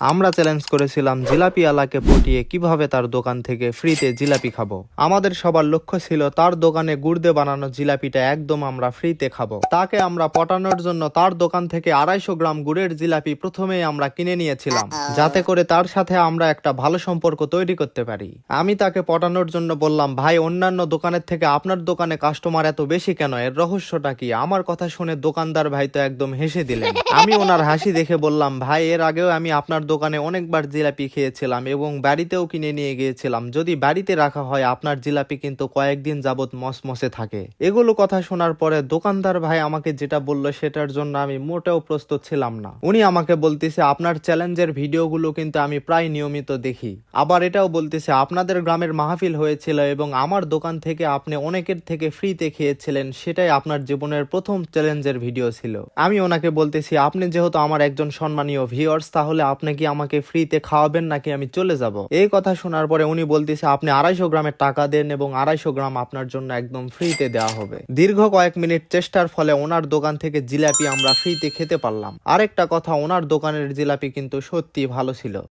আমরা চ্যালেঞ্জ করেছিলাম জিলাপি আলাকে পটিয়ে কীভাবে তার দোকান থেকে ফ্রিতে জিলাপি খাব। আমাদের সবার লক্ষ্য ছিল তার দোকানে গুড়দে বানানো জিলাপিটা একদম আমরা ফ্রিতে খাব। তাকে আমরা পটানোর জন্য তার দোকান থেকে আড়াইশো গ্রাম গুড়ের জিলাপি প্রথমেই আমরা কিনে নিয়েছিলাম যাতে করে তার সাথে আমরা একটা ভালো সম্পর্ক তৈরি করতে পারি। আমি তাকে পটানোর জন্য বললাম ভাই অন্যান্য দোকানের থেকে আপনার দোকানে কাস্টমার এত বেশি কেন? এর রহস্যটা কি? আমার কথা শুনে দোকানদার ভাই তো একদম হেসে দিলেন। আমি ওনার হাসি দেখে বললাম ভাই এর আগেও আমি আপনার দোকানে অনেকবার জিলাপি খেয়েছিলাম এবং বাড়িতেও কিনে নিয়ে গিয়েছিলাম। যদি বাড়িতে রাখা হয়, আপনার জিলাপি কিন্তু কয়েকদিন যাবত মসমসে থাকে। এগুলো কথা শোনার পরে দোকানদার ভাই আমাকে যেটা বলল, সেটার জন্য আমি মোটেও প্রস্তুত ছিলাম না। উনি আমাকে বলতেছে, আপনার চ্যালেঞ্জের ভিডিওগুলো কিন্তু আমি প্রায় নিয়মিত দেখি। আবার এটাও বলতেছে, আপনাদের গ্রামের মাহফিল হয়েছিল এবং আমার দোকান থেকে আপনি অনেকের থেকে ফ্রিতে খেয়েছিলেন, সেটাই আপনার জীবনের প্রথম চ্যালেঞ্জের ভিডিও ছিল। আমি ওনাকে বলতেছি, আপনি যেহেতু আমার একজন সম্মানীয় ভিউয়ার্স তাহলে আপনি কি আমাকে ফ্রিতে খাওয়াবেন নাকি আমি চলে যাব? এই কথা শোনার পরে উনি বলতেছে, আপনি আড়াইশো গ্রামের টাকা দেন এবং আড়াইশো গ্রাম আপনার জন্য একদম ফ্রিতে দেওয়া হবে। দীর্ঘ কয়েক মিনিট চেষ্টার ফলে ওনার দোকান থেকে জিলাপি আমরা ফ্রিতে খেতে পারলাম। আরেকটা কথা, ওনার দোকানের জিলাপি কিন্তু সত্যি ভালো ছিল।